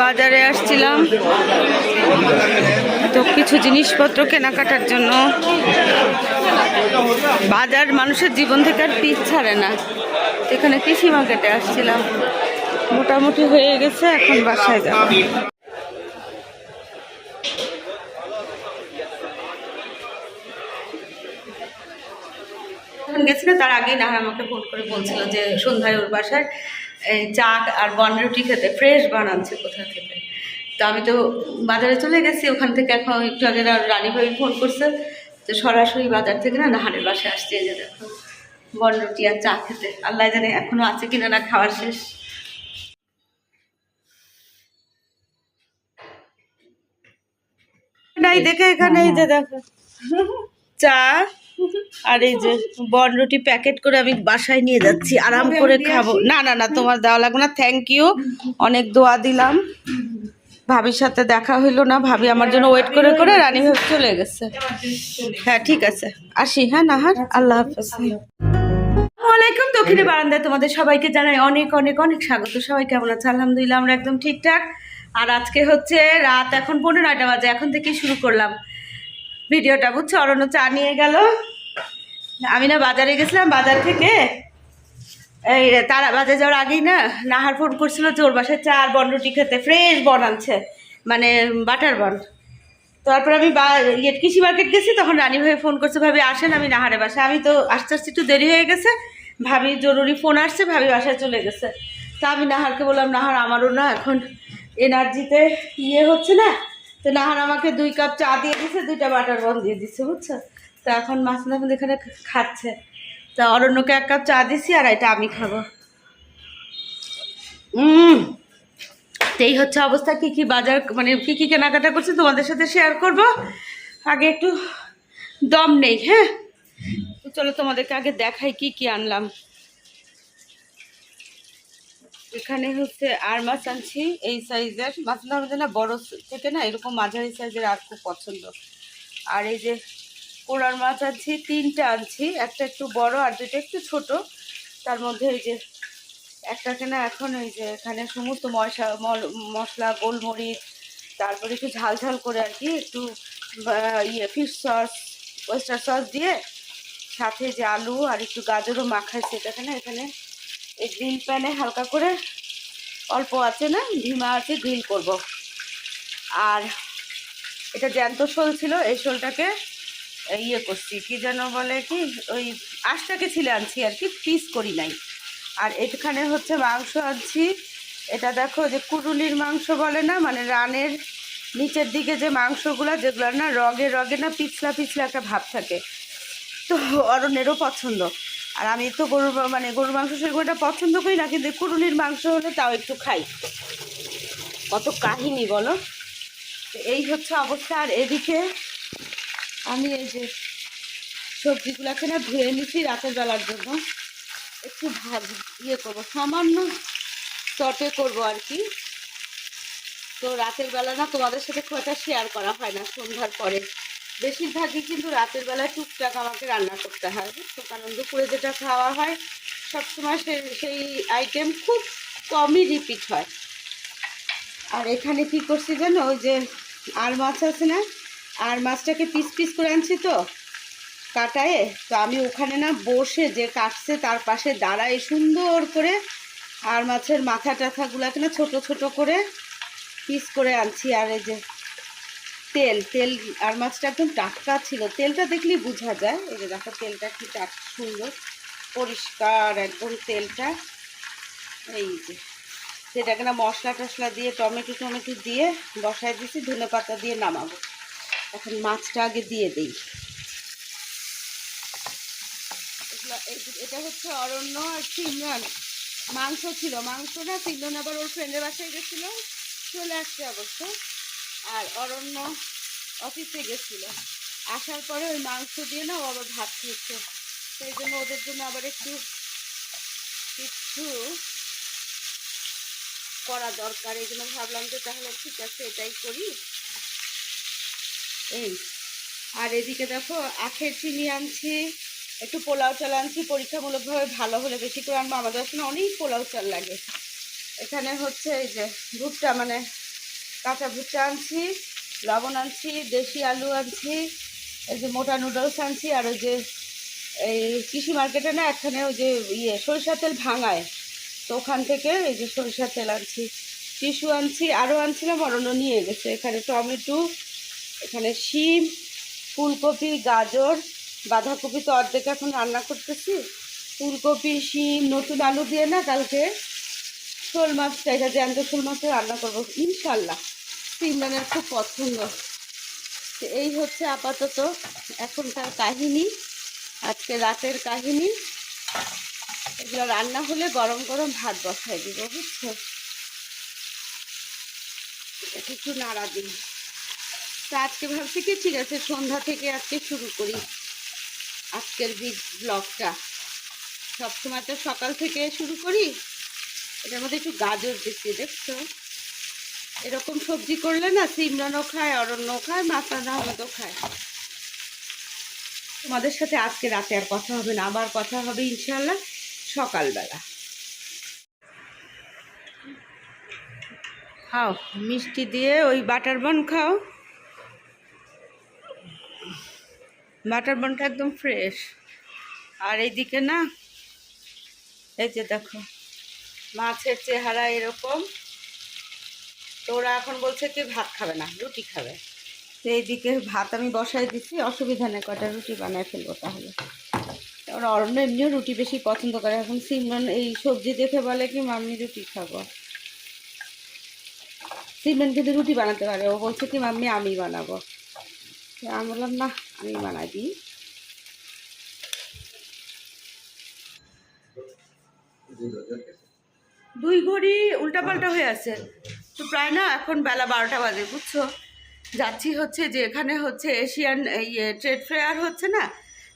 বাজারে আসছিলাম। তো কিছু জিনিসপত্র কেনাকাটার জন্য। বাজার মানুষের জীবন থেকে আর পিছ ছাড়ে না। এখানে কৃষি মার্কেটে আসছিলাম। মোটামুটি হয়ে গেছে, এখন বাসায় যাব। গেছি তার আগেই নাহার আমাকে ফোন করে বলছিল যে সন্ধ্যায় ওর বাসায়। চা আর বন রুটি খেতে ফ্রেশ বানাচ্ছে কোথা থেকে? তো আমি তো বাজারে চলে গেছি ওখান থেকে এখন একটু আগে রা- রানী ভাই ফোন করছে তো সরাসরি বাজার থেকে না নাহারের বাসায় আসছে এই যে দেখো বন রুটি আর চা খেতে। আল্লাহ জানে এখনও আছে কিনা না খাওয়ার শেষ। নাই দেখে এখানে এই যে দেখো। চা আর এই যে বন রুটি প্যাকেট করে আমি বাসায় নিয়ে যাচ্ছি আরাম করে খাব। না না না তোমার দেওয়া লাগবে না থ্যাংক ইউ অনেক দোয়া দিলাম। ভাবির সাথে দেখা হইল না ভাবি আমার জন্য ওয়েট করে করে রানী ভাবি চলে গেছে। হ্যাঁ ঠিক আছে। আসি হ্যাঁ নাহার আল্লাহ হাফেজ। ওয়ালাইকুম দক্ষিণে বারান্দায় তোমাদের সবাইকে জানাই অনেক অনেক অনেক স্বাগত। সবাই কেমন আছে? আলহামদুলিল্লাহ আমরা একদম ঠিকঠাক। আর আজকে হচ্ছে রাত এখন পনেরো নয়টা বাজে এখন থেকেই শুরু করলাম। ভিডিওটা বুঝছ অরণ্য চা নিয়ে গেল। আমি না বাজারে গেছিলাম, বাজার থেকে এই তারা বাজারে যাওয়ার আগেই না নাহার ফোন করছিল ওর বাসায় চার বন রুটি খেতে ফ্রেশ বন আনছে মানে বাটার বন। তারপর আমি বা- ইয়ে কৃষি মার্কেট গেছি, তখন রানী ভাই ফোন করছে, ভাবি, আসেন আমি নাহারে বাসায়। আমি তো আস্তে আস্তে একটু দেরি হয়ে গেছে, ভাবি জরুরি ফোন আসছে, ভাবি বাসায় চলে গেছে। তা আমি নাহারকে বললাম, নাহার, আমারও না এখন এনার্জিতে ইয়ে হচ্ছে না। তো নাহার আমাকে দুই কাপ চা দিয়ে দিছে, দুইটা বাটার বন দিয়ে দিচ্ছে বুঝছ? তো এখন মাছ এখন এখানে খাচ্ছে। তা অরণ্যকে এক কাপ চা দিছি আর এটা আমি খাব। এই হচ্ছে অবস্থা। কি কি বাজার মানে কি কি কেনাকাটা করছি তোমাদের সাথে শেয়ার করব। আগে একটু দম নেই হ্যাঁ? চলো তোমাদেরকে আগে দেখাই কি কি আনলাম। এখানে হচ্ছে আর মাছ আনছি, এই সাইজের। আমাদের না বড় থেকে না এরকম মাঝারি সাইজের আর খুব পছন্দ। আর এই যে কোরার মাছ আনছি, তিনটা আনছি, একটা একটু বড় আর দুটো একটু ছোট। তার মধ্যে ওই যে একটাকে না এখন ওই যে এখানে সমস্ত মল- মশলা, গোলমরিচ, তারপরে একটু ঝাল ঝাল করে আর কি একটু ইয়ে ফিশ সস ওয়েস্টার সস দিয়ে, সাথে যে আলু আর একটু গাজরও মাখাইছে এটাকে না এখানে এই গ্রিল প্যানে হালকা করে অল্প আছে না, ধিমা আছে গ্রিল করব। আর এটা জ্যান্ত শোল ছিল, এই শোলটাকে ইয়ে করছি, কি যেন বলে কি, ওই আশটাকে ছিলে আনছি আর কি পিস করি নাই। আর এখানে হচ্ছে মাংস আনছি, এটা দেখো যে কুরুলির মাংস বলে না মানে রানের নিচের দিকে যে মাংসগুলো যেগুলো না রগে রগে না পিছলা পিছলা একটা ভাব থাকে। তো অরণ্যেরও পছন্দ। আর আমি তো গরুর মানে গরুর মাংস সেরকম পছন্দ করি না, কিন্তু কুরুলির মাংস হলে তাও একটু খাই। কত কাহিনী বলো? এই হচ্ছে অবস্থা। আর এদিকে আমি এই যে সবজিগুলোকে না ধুয়ে নিচ্ছি রাতের বেলার জন্য। একটু ভাজ ইয়ে করব, সামান্য চটে করব আর কি। তো রাতের বেলা না তোমাদের সাথে খুব একটা শেয়ার করা হয় না, সন্ধ্যার পরে। বেশিরভাগই কিন্তু রাতের বেলা টুকটাক আমাকে রান্না করতে হয়, বুঝছ? কারণ দুপুরে যেটা খাওয়া হয়, সবসময় সে, সেই আইটেম খুব কমই রিপিট হয়। আর এখানে কি করছি জানো, ওই যে আর মাছ আছে না আর মাছটাকে পিস পিস করে আনছি তো কাটায়ে। তো আমি ওখানে না বসে যে কাটছে তার পাশে দাঁড়ায় সুন্দর করে আর মাছের মাথা টাথাগুলোকে না ছোট ছোট করে পিস করে আনছি। আর এই যে তেল তেল আর মাছটা একদম টাটকা ছিল। তেলটা দেখলেই বোঝা যায়। এই যে দেখো তেলটা কি টাট, সুন্দর, পরিষ্কার একদম তেলটা। এই যে সেটাকে না মশলা টশলা দিয়ে, টমেটো টমেটো দিয়ে বসায় দিয়েছি ধনে পাতা দিয়ে নামাবো। এখন মাছটা আগে দিয়ে দিই। এটা হচ্ছে অরণ্য আর সিমরান। মাংস ছিল, মাংস না, সিমরান আবার ওর ফ্রেন্ডের বাসায় গেছিল। চলে আসছে অবশ্য। আর অরণ্য অফিসে গেছিল। আসার পরে ওই মাংস দিয়ে না ও আবার ভাত খেয়েছে। সেই জন্য ওদের জন্য আবার একটু কিছু করা দরকার। এই জন্য ভাবলাম যে তাহলে ঠিক আছে, এটাই করি। এই, আর এদিকে দেখো, আখের চিনি আনছি, একটু পোলাও চাল আনছি, পরীক্ষামূলকভাবে ভালো হলে বেশি করে আনব। আমাদের ওখানে অনেক পোলাও চাল লাগে। এখানে হচ্ছে এই যে ভুট্টা মানে কাঁচা ভুট্টা আনছি, লবণ আনছি, দেশি আলু আনছি, এই যে মোটা নুডলস আনছি, আর ওই যে এই কৃষি মার্কেটে না এখানে ওই যে ইয়ে সরিষার তেল ভাঙায়। তো ওখান থেকে এই যে সরিষার তেল আনছি, টিস্যু আনছি, আরও আনছিলাম, অরণ্য নিয়ে গেছে। এখানে টমেটো এখানে শিম, ফুলকপি, গাজর, বাঁধাকপি তো অর্ধেক এখন রান্না করতেছি। ফুলকপি, শিম, নতুন আলু দিয়ে না কালকে শোল মাছ চাইটা জ্যান্ত শোল মাছটা রান্না করব ইনশাল্লাহ সিমরানের খুব পছন্দ। এই হচ্ছে আপাতত এখনকার কাহিনী, আজকে রাতের কাহিনী। এগুলো রান্না হলে গরম গরম ভাত বসাই দিব, বুঝছ? এটা একটু নাড়া দিই। তা আজকে ভাবছি কি, ঠিক আছে, সন্ধ্যা থেকে আজকে শুরু করি আজকের ব্লগটা সবসময় তো সকাল থেকে শুরু করি। এটার মধ্যে একটু গাজর দিচ্ছি, দেখছ? এরকম সবজি করলে না, সিমরানও খায় অরণ্য খায় মাসান আহমেদও খায়। তোমাদের সাথে আজকে রাতে আর কথা হবে না, আবার কথা হবে ইনশাল্লাহ সকালবেলা। খাও, মিষ্টি দিয়ে ওই বাটার বন খাও। বাটার বনটা একদম ফ্রেশ আর এইদিকে না, এই যে দেখো, মাছের চেহারা এরকম। তো ওরা এখন বলছে কি ভাত খাবে না, রুটি খাবে। তো এইদিকে ভাত আমি বসাই দিচ্ছি অসুবিধা নেই কটা রুটি বানায় ফেলব তাহলে। ওরা অরণ্য এমনিও রুটি বেশি পছন্দ করে, এখন সিমরন, এই সবজি দেখে বলে কি, মাম্মি রুটি খাব। সিমরন কিন্তু রুটি বানাতে পারে, ও বলছে কি, মাম্মি, আমি বানাবো। আমি বললাম না, আমি বানাই দিই। দুই ঘড়ি উল্টাপাল্টা হয়ে আছে। তো প্রায় না, এখন বেলা বারোটা বাজে, বুঝছ? যাচ্ছি হচ্ছে যে, এখানে হচ্ছে এশিয়ান ইয়ে ট্রেড ফেয়ার হচ্ছে না?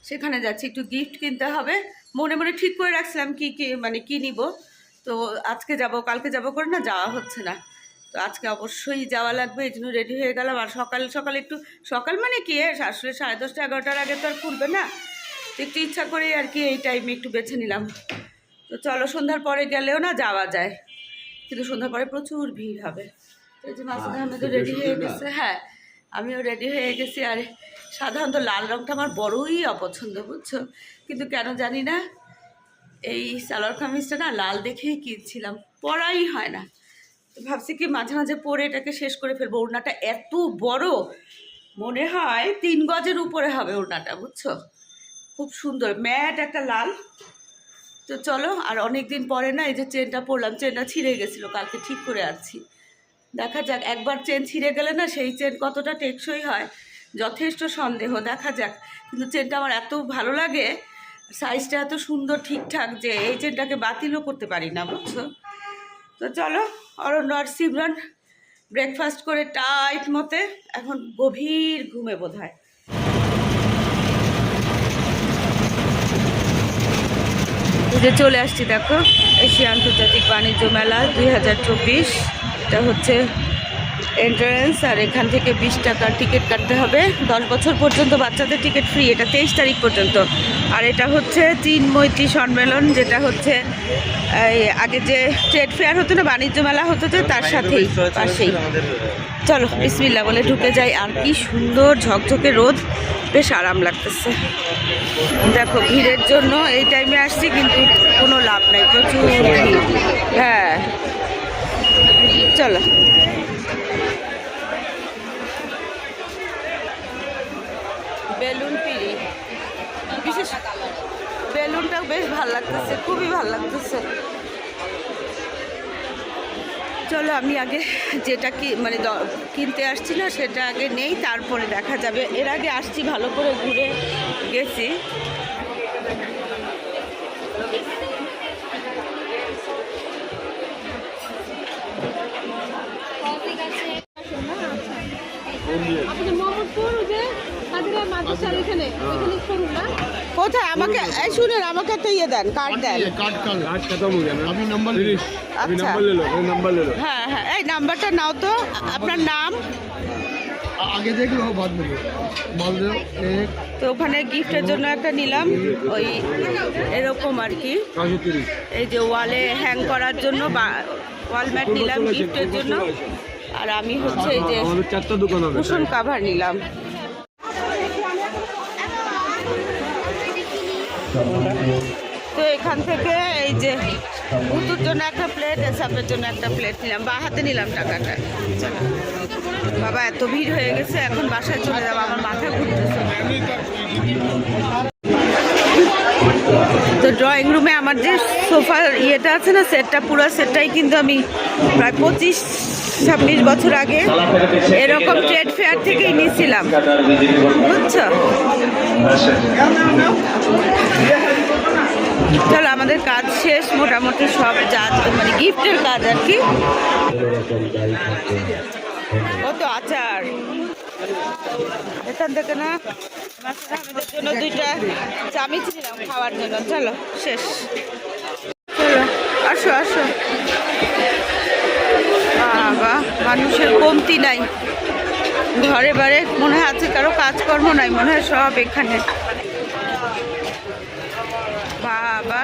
সেখানে যাচ্ছি, একটু গিফট কিনতে হবে। মনে মনে ঠিক করে রাখছিলাম কি কি মানে কি নিব। তো আজকে যাব, কালকে যাব করে না, যাওয়া হচ্ছে না। তো আজকে অবশ্যই যাওয়া লাগবে এই জন্য রেডি হয়ে গেলাম। আর সকাল সকাল একটু সকাল মানে কি আসলে সাড়ে দশটা এগারোটার আগে তো আর খুলবে না। তো একটু ইচ্ছা করে আর কি এই টাইমে একটু বেছে নিলাম। তো চলো সন্ধ্যার পরে গেলেও না যাওয়া যায়। কিন্তু সন্ধ্যার পরে প্রচুর ভিড় হবে। তো এই যে মাসুদ আহমেদও রেডি হয়ে গেছে হ্যাঁ আমিও রেডি হয়ে গেছি। আর সাধারণত লাল রঙটা আমার বড়ই অপছন্দ বুঝছ? কিন্তু কেন জানি না এই সালোয়ার কামিজটা না লাল দেখেই কিনছিলাম। পরাই হয় না। তো ভাবছি কি মাঝে মাঝে পরে এটাকে শেষ করে ফেলব। ওড়নাটা এত বড়, মনে হয় তিন গজের উপরে হবে ওড়নাটা, বুঝছ? খুব সুন্দর, ম্যাট একটা লাল। তো চলো, আর অনেক দিন পরে না এই যে চেনটা পরলাম, চেনটা ছিঁড়ে গেছিল, কালকে ঠিক করে আনছি। দেখা যাক, একবার চেন ছিঁড়ে গেলে না সেই চেন কতটা টেকসই হয়, যথেষ্ট সন্দেহ, দেখা যাক। কিন্তু চেনটা আমার এত ভালো লাগে সাইজটা এত সুন্দর ঠিকঠাক যে এই চেনটাকে বাতিলও করতে পারি না, বুঝছ? তো চলো অরণ্য আর রান ব্রেকফাস্ট করে টাইট মতে এখন গভীর ঘুমে বোধ হয় যে চলে আসছি দেখো এশিয়া আন্তর্জাতিক বাণিজ্য মেলা দুই হাজার চব্বিশ। এটা হচ্ছে এন্ট্রান্স আর এখান থেকে বিশ টাকার টিকিট কাটতে হবে। দশ বছর পর্যন্ত বাচ্চাদের টিকিট ফ্রি এটা তেইশ তারিখ পর্যন্ত। আর এটা হচ্ছে চীন মৈত্রী সম্মেলন যেটা হচ্ছে এই আগে যে ট্রেড ফেয়ার হতো না বাণিজ্য মেলা হতো যে তার সাথেই পাশেই। চলো বিসমিল্লা বলে ঢুকে যাই আর কি সুন্দর ঝকঝকে রোদ বেশ আরাম লাগতেছে। দেখো ভিড়ের জন্য এই টাইমে আসছি কিন্তু কোনো লাভ নাই প্রচুর ভিড়। হ্যাঁ। চলো বেলুন পিড়ি বিশেষ বেলুনটাও বেশ ভালো লাগতেছে খুবই ভালো লাগতেছে। চলো আমি আগে যেটা কি মানে দ- কিনতে আসছি না সেটা আগে নেই তারপরে দেখা যাবে। এর আগে আসছি ভালো করে ঘুরে গেছি। আপনাদের মোহাম্মদপুর যে মাদ্রাসার এখানে না কোথায়? আমাকে এই শুনুন আমাকে একটা ইয়ে দেন কার্ড দেন। Card card. খতম হয়ে গেল আপনি নাম্বার নিন আপনি আচ্ছা। নাম্বার লে এই নাম্বার লে হ্যাঁ হ্যাঁ। এই নাম্বারটা নাও তো। আপনার নাম? আগে দেখ বাদ মে বল দাও তো ওখানে গিফটের জন্য একটা নিলাম। ওই এরকম আর কি। এই যে ওয়ালে হ্যাং করার জন্য ওয়াল ম্যাট নিলাম গিফটের জন্য। আর আমি হচ্ছে এই যে কুশন কাভার নিলাম। তো এখান থেকে এই যে উতুর জন্য একটা প্লেট এসাপের জন্য একটা প্লেট নিলাম। বা হাতে নিলাম টাকাটা। বাবা, এত ভিড় হয়ে গেছে, এখন বাসায় চলে যাব। আমার মাথা ঘুরতেছে। তো ড্রয়িং রুমে আমার যে সোফার ইয়েটা আছে না সেটটা পুরো সেটটাই কিন্তু আমি প্রায় পঁচিশ ছাব্বিশ বছর আগে এরকম ট্রেড ফেয়ার থেকেই নিয়েছিলাম। বুঝছ? চলো, আমাদের কাজ শেষ, মোটামুটি সব যা মানে গিফটের কাজ আর কি। কত আচার। এখান থেকে না জন্য দুইটা চামিচ নিলাম খাওয়ার জন্য। চলো, শেষ। চলো, আসো আসো। বাবা, মানুষের কমতি নাই। ঘরে বারে মনে হয় আছে কারও কাজকর্ম নাই, মনে হয় সব এখানে। বাবা,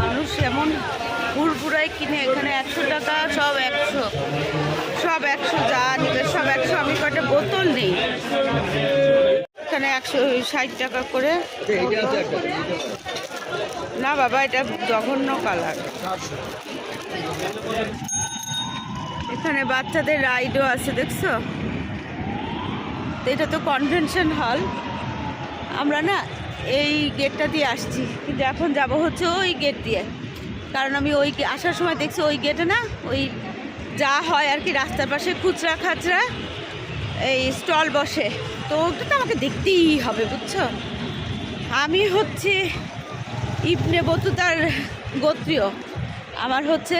মানুষ এমন পুরপুরাই কিনে এখানে একশো টাকা, সব একশো। সব একশো যা নিবে, সব একশো আমি কয়টা বোতল নেই এখানে একশো ষাট টাকা করে না বাবা, এটা জঘন্য কালার এখানে বাচ্চাদের রাইডও আছে, দেখছ? এটা তো কনভেনশন হল আমরা না এই গেটটা দিয়ে আসছি, কিন্তু এখন যাব হচ্ছে ওই গেট দিয়ে। কারণ আমি ওই আসার সময় দেখছি ওই গেটে না ওই যা হয় আর কি, রাস্তার পাশে খুচরা খাচরা এই স্টল বসে। তো ওটা তো আমাকে দেখতেই হবে, বুঝছ? আমি হচ্ছে ইবনে বতুতার গোত্রীয়। আমার হচ্ছে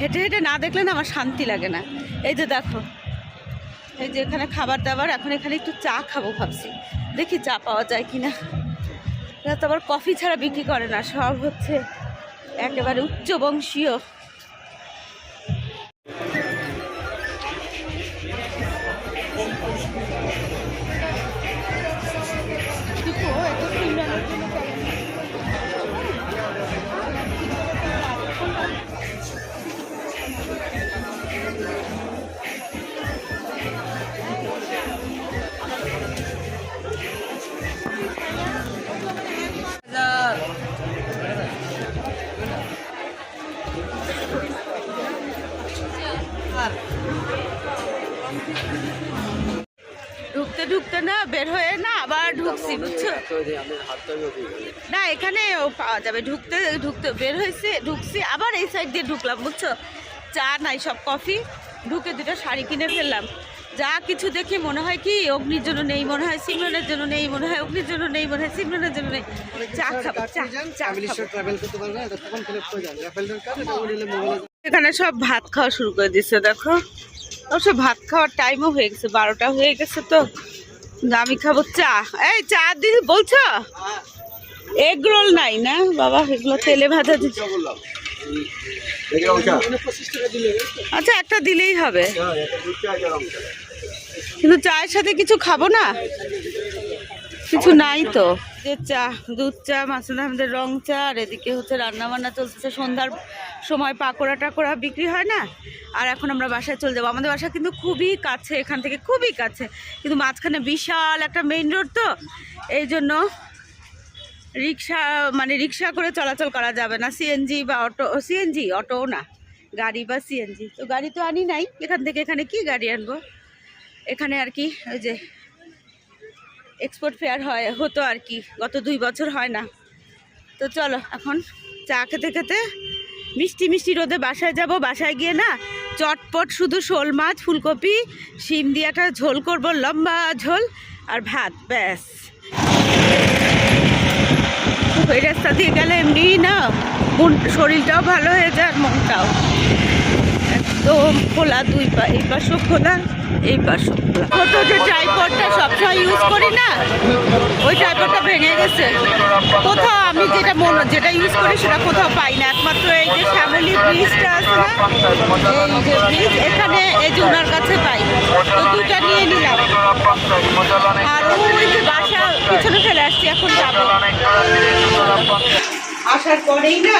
হেঁটে হেঁটে না দেখলে না আমার শান্তি লাগে না। এই যে দেখো, এই যে এখানে খাবার দাবার, এখন এখানে একটু চা খাব ভাবছি। দেখি চা পাওয়া যায় কি না তো আবার কফি ছাড়া বিক্রি করে না, সব হচ্ছে একেবারে উচ্চ ঢুকতে বের হয়েছে ঢুকছি আবার এই সাইড দিয়ে ঢুকলাম বুঝছ? চা নাই সব কফি ঢুকে দুটো শাড়ি কিনে ফেললাম। যা কিছু দেখে মনে হয় কি অগ্নির জন্য নেই মনে হয় সিমরনের জন্য নেই মনে হয় অগ্নির জন্য নেই মনে হয় সিমরনের জন্য নেই। চা খাব মোবাইলে এখানে সব ভাত খাওয়া শুরু করে দিচ্ছে দেখো। অবশ্য ভাত খাওয়ার টাইমও হয়ে গেছে বারোটা হয়ে গেছে তো। আমি খাব চা। এই চা দিদি বলছো? এগ রোল নাই না? বাবা, এগুলো তেলে ভাজা দিচ্ছে আচ্ছা একটা দিলেই হবে। কিন্তু চায়ের সাথে কিছু খাব না? কিছু নাই তো। যে চা, দুধ চা, মাসুদ আহমেদের রং চা, আর এদিকে হচ্ছে রান্না বান্না চলছে। সন্ধ্যার সময় পাকোড়া টাকোড়া বিক্রি হয় না? আর এখন আমরা বাসায় চলে যাব। আমাদের বাসা কিন্তু খুবই কাছে, এখান থেকে খুবই কাছে। কিন্তু মাঝখানে বিশাল একটা মেইন রোড তো। এই জন্য রিক্সা মানে রিক্সা করে চলাচল করা যাবে না। সিএনজি বা অটো সিএনজি অটো না। গাড়ি বা সিএনজি তো গাড়ি তো আনি নাই। এখান থেকে এখানে কি গাড়ি আনব? এখানে আর কি, ওই যে এক্সপোর্ট ফেয়ার হয়, হতো আর কি। গত দুই বছর হয় না। তো চলো, এখন চা খেতে খেতে মিষ্টি মিষ্টি রোদে বাসায় যাব। বাসায় গিয়ে না, চটপট শুধু শোল মাছ, ফুলকপি, শিম দিয়ে একটা ঝোল করব, লম্বা ঝোল আর ভাত, ব্যাস। ওই রাস্তা দিয়ে গেলে এমনিই না শরীরটাও ভালো হয়ে যায় আর মনটাও। একদম খোলা দুই পা, এই পাশও খোলা, এই পাশও। ছোট যে ট্রাইপডটা সবসময় ইউজ করি না, ওই ট্রাইপডটা ভেঙে গেছে। কোথাও আমি যেটা মন, যেটা ইউজ করি সেটা কোথাও পাই না। একমাত্র এই যে শ্যামলি ব্রিজটা আছে না, এই যে ব্রিজ এখানে এই যে ওনার কাছে পাই। তো দুটা নিয়ে নিলাম। আর ওই যে বাসা পিছনে ফেলে আসছি, এখন যাব। আসার পরেই না,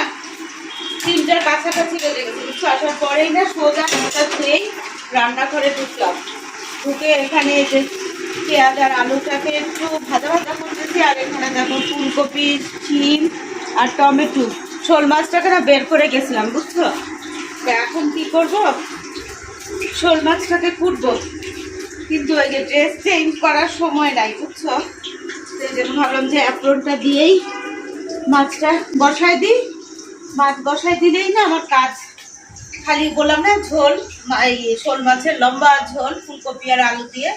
তিনটার কাছাকাছি গেছে, বুঝছ? আসার পরেই না সোজা হাতটা ধুয়েই রান্নাঘরে ঢুকলাম। ঢুকে এখানে যে পেঁয়াজ আর আলুটাকে একটু ভাজা ভাজা করতেছি, আর এখানে দেখো ফুলকপি, শিম আর টমেটো। শোল মাছটাকে না বের করে গেছিলাম, বুঝছ? এখন কি করব? শোল মাছটাকে কুটবো। কিন্তু ওই যে ড্রেস চেঞ্জ করার সময় নাই, বুঝছ? তো এই যে ভাবলাম যে অ্যাপ্রনটা দিয়েই মাছটা বসায় দিই। মাছ বসায় দিলেই না আমার কাজ খালি বললাম না, ঝোল এই শোল মাছের লম্বা ঝোল, ফুলকপি আর আলু দিয়ে।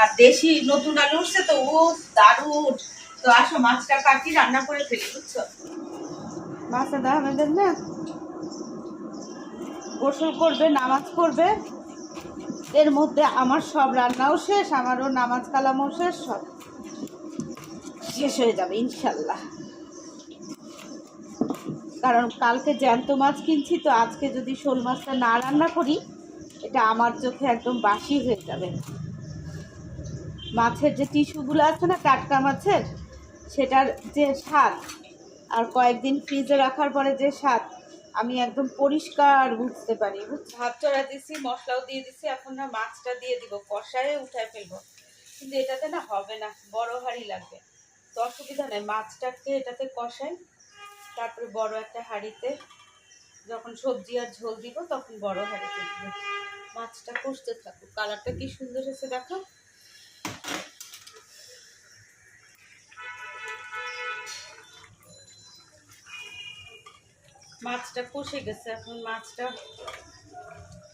আর দেশি নতুন আলু উঠছে তো ও দারুণ। তো আসো, মাছটা কাটি রান্না করে ফেলি, বুঝছ? মাছটা দাও না? গোসল করবে, নামাজ পড়বে। এর মধ্যে আমার সব রান্নাও শেষ, আমারও নামাজ কালামও শেষ, সব শেষ হয়ে যাবে, ইনশাল্লাহ। কারণ কালকে জ্যান্ত মাছ কিনছি তো আজকে যদি শোল মাছটা না রান্না করি, এটা আমার চোখে একদম বাসি হয়ে যাবে। মাছের যে টিস্যুগুলো আছে না, টাটকা মাছের, সেটার যে স্বাদ, আর কয়েকদিন ফ্রিজে রাখার পরে যে স্বাদ, আমি একদম পরিষ্কার বুঝতে পারি। ভাত চড়া দিছি, মশলাও দিয়ে দিছি, এখন না মাছটা দিয়ে দিব, কষায়ে উঠায় ফেলব। কিন্তু এটাতে না হবে না, বড় হাঁড়ি লাগবে। তো অসুবিধা নেই, মাছটাকে এটাতে কষাই তারপরে বড় একটা হাঁড়িতে যখন সবজি আর ঝোল দিব, তখন বড় হাঁড়িতে দিব। মাছটা কষতে থাকুক। কালারটা কি সুন্দর হয়েছে দেখো। মাছটা কষে গেছে। এখন মাছটা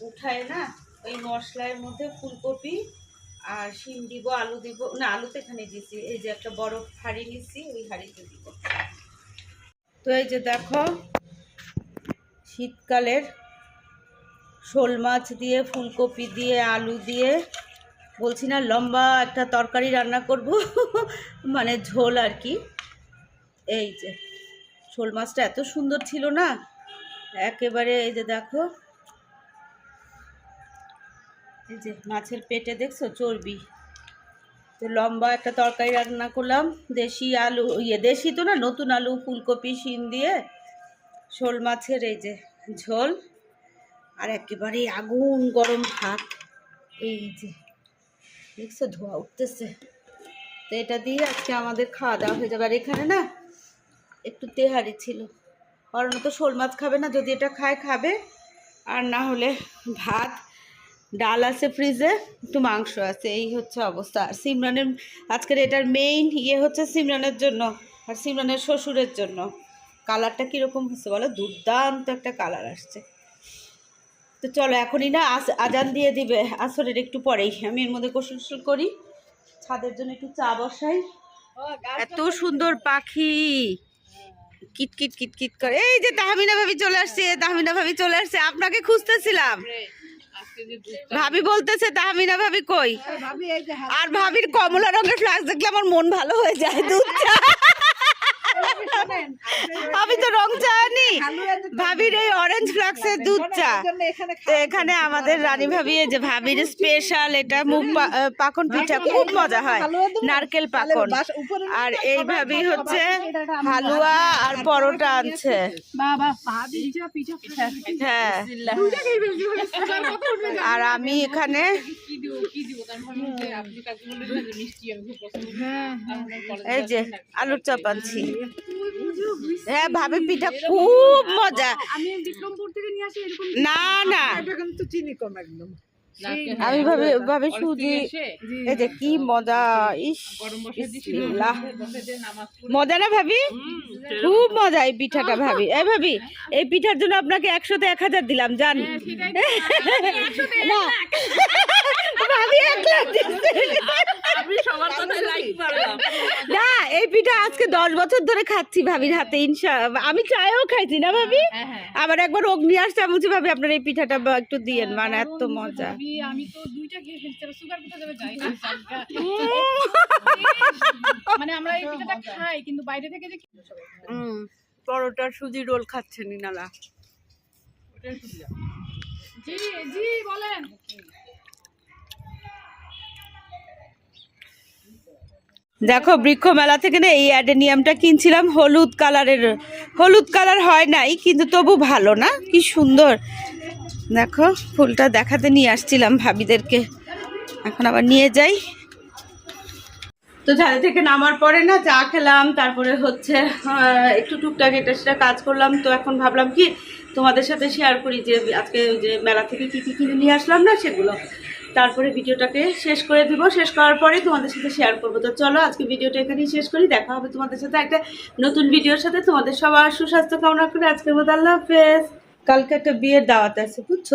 উঠায় না, ওই মশলার মধ্যে ফুলকপি আর শিম দিব, আলু দিব। না আলু তো এখানে দিছি। এই যে একটা বড় হাঁড়ি নিচ্ছি ওই হাঁড়িতে দিব। তো এই যে দেখো, শীতকালের শোল মাছ দিয়ে, ফুলকপি দিয়ে, আলু দিয়ে, বলছি না লম্বা একটা তরকারি রান্না করব মানে ঝোল আর কি। এই যে, শোল মাছটা এত সুন্দর ছিল না, একেবারে এই যে দেখো, এই যে মাছের পেটে দেখছ, চর্বি। তো লম্বা একটা তরকারি রান্না করলাম। দেশি আলু ইয়ে দেশি তো না, নতুন আলু, ফুলকপি, শিম দিয়ে শোল মাছের এই যে ঝোল আর একেবারে আগুন গরম ভাত। এই যে, দেখছ ধোয়া উঠতেছে। তো এটা দিয়ে আজকে আমাদের খাওয়া দাওয়া হয়ে যাবে। আর এখানে না একটু তেহারি ছিল। অরণ্য তো শোল মাছ খাবে না, যদি এটা খায়, খাবে। আর না হলে ভাত ডাল আছে ফ্রিজে একটু মাংস আছে এই হচ্ছে অবস্থা। আর সিমরানের আজকের এটার মেইন ইয়ে হচ্ছে সিমরানের জন্য আর সিমরানের শ্বশুরের জন্য। কালারটা কীরকম হচ্ছে বলো? দুর্দান্ত একটা কালার আসছে। তো চলো এখনই না আস- আজান দিয়ে দিবে। আসরের একটু পরেই। আমি এর মধ্যে গোসল টোসল করি ছাদের জন্য একটু চা বসাই। এত সুন্দর পাখি! কিট কিট কিট কিট করে। এই যে তাহমিনা ভাবি চলে আসছে তাহমিনা ভাবি চলে আসছে। আপনাকে খুঁজতেছিলাম। ভাবি বলতেছে তাহমিনা ভাবি কই? আর ভাবির কমলা রঙের ফ্লাক্স দেখলে আমার মন ভালো হয়ে যায় দুধ চা। আমি তো রং চা আনি ভাবির এই অরেঞ্জ ফ্লাক্সের দুধ চা। তো এখানে আমাদের রানী ভাবি এই যে ভাবির স্পেশাল এটা মুখ পা- আহ, পাকন পিঠা খুব মজা হয়। নারকেল পাকন। আর এই ভাবি হচ্ছে হালুয়া আর পরোটা আনছে। পিঠা পিঠা হ্যাঁ আর আমি এখানে এই যে আলুর চপ আনছি। হ্যাঁ ভাবে পিঠা খুব মজা। আমি বিক্রমপুর থেকে নিয়ে আসি এরকম না না। চিনি কম একদম। আমি ভাবি ভাবি সুজি এই যে কি মজা ইস মজা না ভাবি? খুব মজা এই পিঠাটা ভাবি। এই ভাবি এই পিঠার জন্য আপনাকে একশোতে এক হাজার দিলাম জান। না। ভাবি এক লাখ না এই পিঠা আজকে দশ বছর ধরে খাচ্ছি ভাবির হাতে ইনশা আমি চায়ও খাইছি না ভাবি? আবার একবার অগ্নি আসছে আমি ভাবি আপনার এই পিঠাটা একটু দিয়েন মানে এত মজা। ভাবি, আমি তো দুইটা খেয়ে ফেলছি সুগার কোথা যাবে যাই না। মানে আমরা এই পিঠাটা খাই কিন্তু বাইরে থেকে যে হুম পরোটা সুজি রোল খাচ্ছে নিনালা জি জি বলেন। দেখো বৃক্ষ মেলা থেকে না এই অ্যাডেনিয়ামটা কিনছিলাম হলুদ কালারের। হলুদ কালার হয় নাই কিন্তু তবু ভালো না কি সুন্দর। দেখো, ফুলটা দেখাতে নিয়ে আসছিলাম ভাবিদেরকে। এখন আবার নিয়ে যাই। তো ঝাড়ি থেকে নামার পরে না চা খেলাম, তারপরে হচ্ছে একটু টুকটাক এটা সেটা কাজ করলাম। তো এখন ভাবলাম কি, তোমাদের সাথে শেয়ার করি যে, আজকে যে মেলা থেকে কী কী কিনে নিয়ে আসলাম না সেগুলো। তারপরে ভিডিওটাকে শেষ করে দিব। শেষ করার পরে তোমাদের সাথে শেয়ার করব। তো চলো, আজকে ভিডিওটা এখানেই শেষ করি। দেখা হবে তোমাদের সাথে একটা নতুন ভিডিওর সাথে। তোমাদের সবার সুস্বাস্থ্য কামনা করে আজকের মতো আল্লাহ হাফেজ। কালকে একটা বিয়ের দাওয়াত আছে, বুঝছ?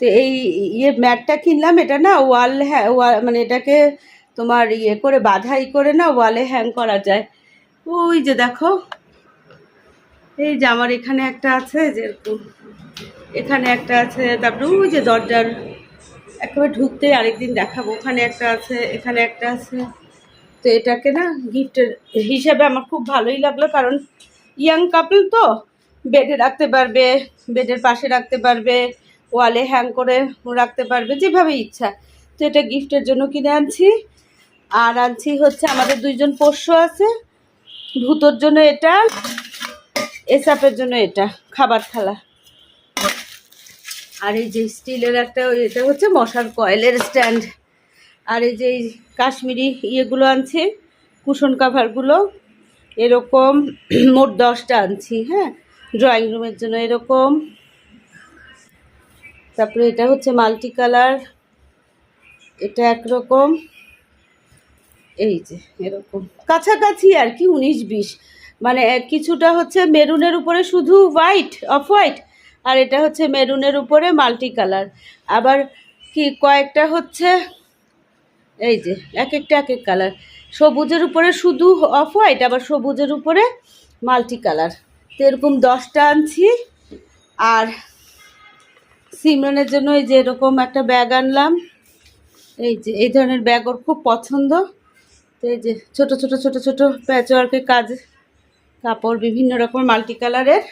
তো এই ইয়ে ম্যাটটা কিনলাম, এটা না ওয়াল হ্যাঁ মানে এটাকে তোমার ইয়ে করে, বাধাই করে না ওয়ালে হ্যাং করা যায়। ওই যে দেখো, এই যে আমার এখানে একটা আছে যেরকম, এখানে একটা আছে, তারপরে ওই যে দরজার, একেবারে ঢুকতেই আরেকদিন দেখাবো। ওখানে একটা আছে, এখানে একটা আছে। তো এটাকে না গিফটের হিসাবে আমার খুব ভালোই লাগল, কারণ ইয়াং কাপল তো বেডে রাখতে পারবে, বেডের পাশে রাখতে পারবে, ওয়ালে হ্যাং করে রাখতে পারবে যেভাবে ইচ্ছা। তো এটা গিফটের জন্য কিনে আনছি। আর আনছি হচ্ছে আমাদের দুইজন পোষ্য আছে। ভূতোর জন্য এটা, এসাপের জন্য এটা, খাবার থালা। আর এই যে স্টিলের একটা এটা হচ্ছে মশার কয়েলের স্ট্যান্ড। আর এই যে কাশ্মীরি ইয়েগুলো আনছি, কুশন কাভারগুলো এরকম মোট দশটা আনছি হ্যাঁ। ড্রয়িং রুমের জন্য এরকম। তারপরে এটা হচ্ছে মাল্টি কালার এটা একরকম। এই যে, এরকম। কাছাকাছি আর কি উনিশ বিশ। মানে কিছুটা হচ্ছে মেরুনের উপরে শুধু হোয়াইট অফ হোয়াইট আর এটা হচ্ছে মেরুনের উপরে মাল্টি কালার আবার কি কয়েকটা হচ্ছে, এই যে এক একটা এক এক কালার সবুজের উপরে শুধু অফ হোয়াইট আবার সবুজের উপরে মাল্টি কালার তো এরকম দশটা আনছি। আর সিমরনের জন্য এই যে এরকম একটা ব্যাগ আনলাম। এই যে, এই ধরনের ব্যাগ ওর খুব পছন্দ। তো এই যে, ছোট ছোট ছোট ছোট প্যাচওয়ার্কের কাজ, কাপড় বিভিন্ন রকম মাল্টি কালারের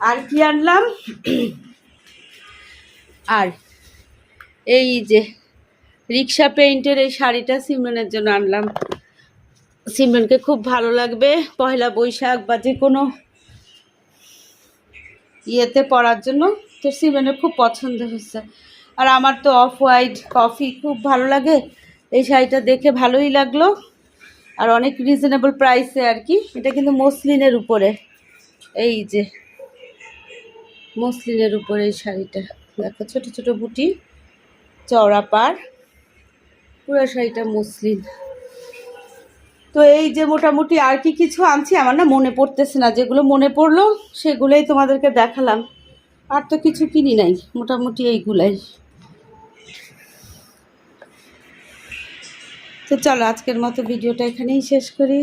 আর কি আনলাম? আর এই যে, রিক্সা পেইন্টের এই শাড়িটা সিমরনের জন্য আনলাম। সিমরনকে খুব ভালো লাগবে। পয়লা বৈশাখ বা যে কোনো ইয়েতে পরার জন্য, তো সিমরনের খুব পছন্দ হচ্ছে আর আমার তো অফ হোয়াইট কফি খুব ভালো লাগে। এই শাড়িটা দেখে ভালোই লাগল। আর অনেক রিজনেবল প্রাইসে আর কি। এটা কিন্তু মসলিনের উপরে। এই যে, মসলিনের উপরে এই শাড়িটা। দেখো, ছোট ছোট বুটি, চওড়া পাড়। পুরো শাড়িটা মসলিন। তো এই যে মোটামুটি আর কি কিছু আনছি, আমার না মনে পড়তেছে না। যেগুলো মনে পড়ল, সেগুলোই তোমাদেরকে দেখালাম। আর তো কিছু কিনি নাই, মোটামুটি এইগুলাই। তো চলো, আজকের মতো ভিডিওটা এখানেই শেষ করি।